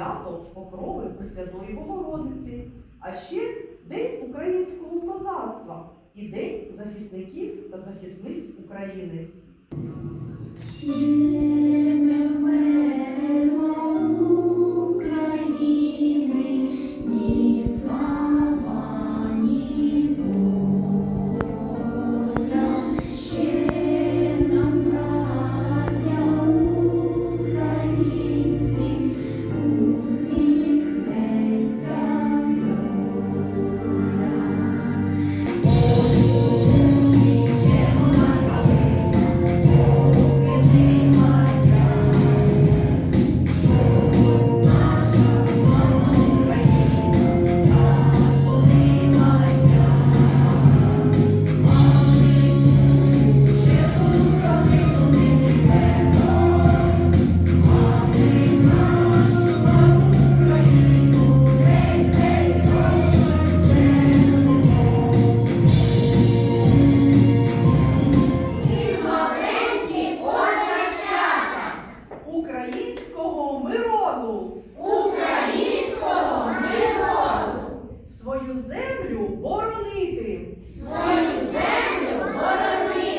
свято Покрови Пресвятої Богородиці, а ще День українського козацтва і День захисників та захисниць України. землю боронити. Свою землю боронити.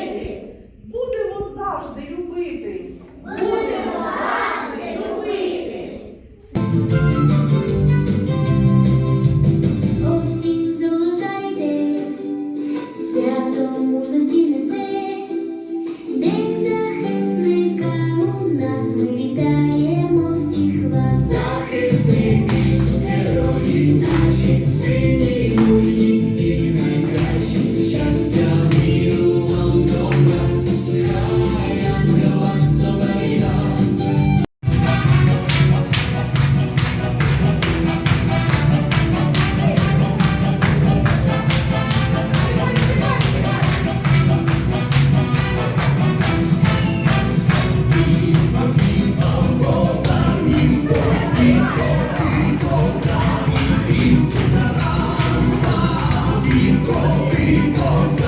Господи, Господи.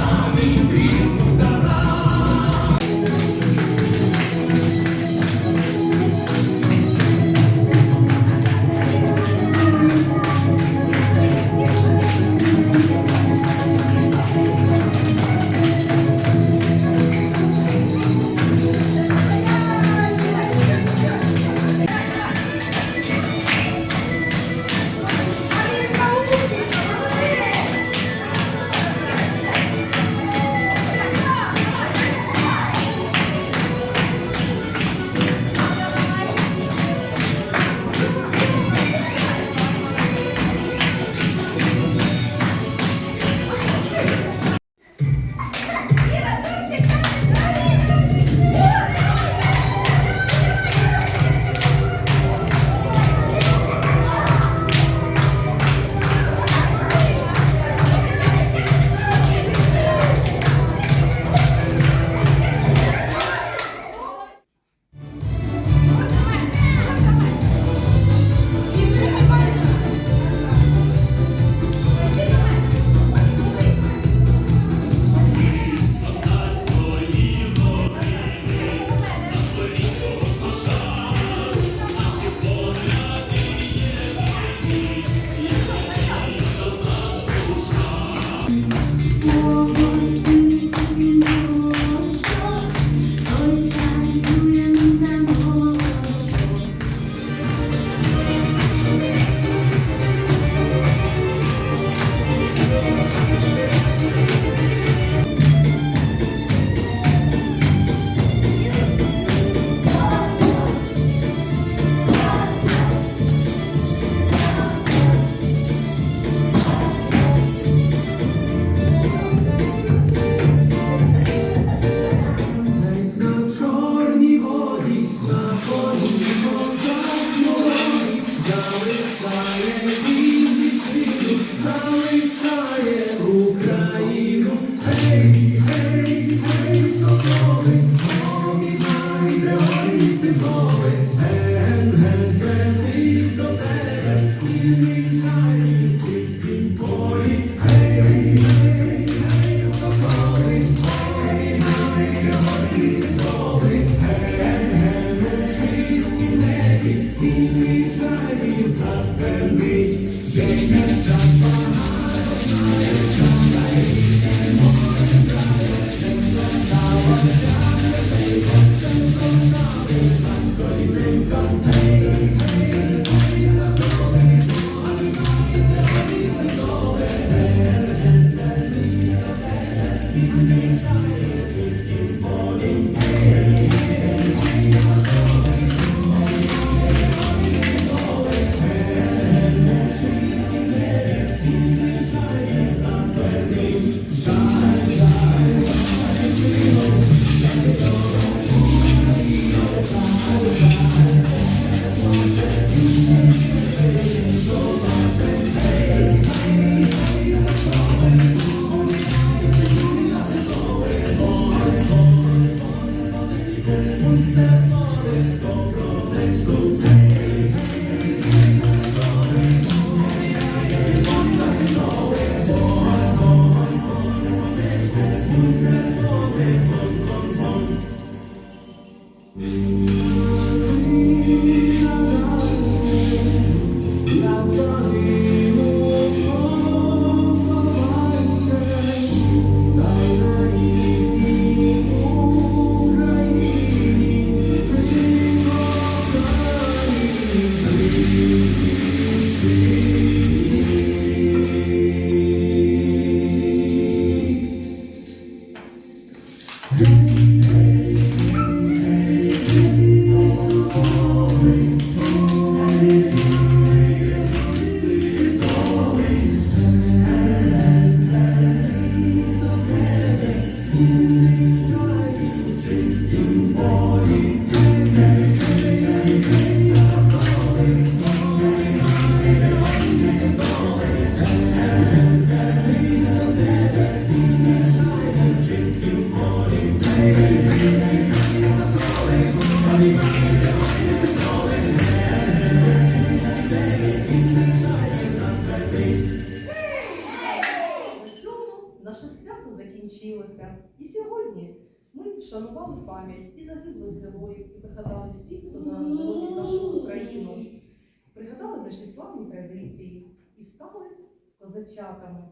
Закінчилося. І сьогодні ми вшанували пам'ять і загиблих героїв, і пригадали всіх, хто зараз боронить нашу Україну. Пригадали наші славні традиції і стали козачатами.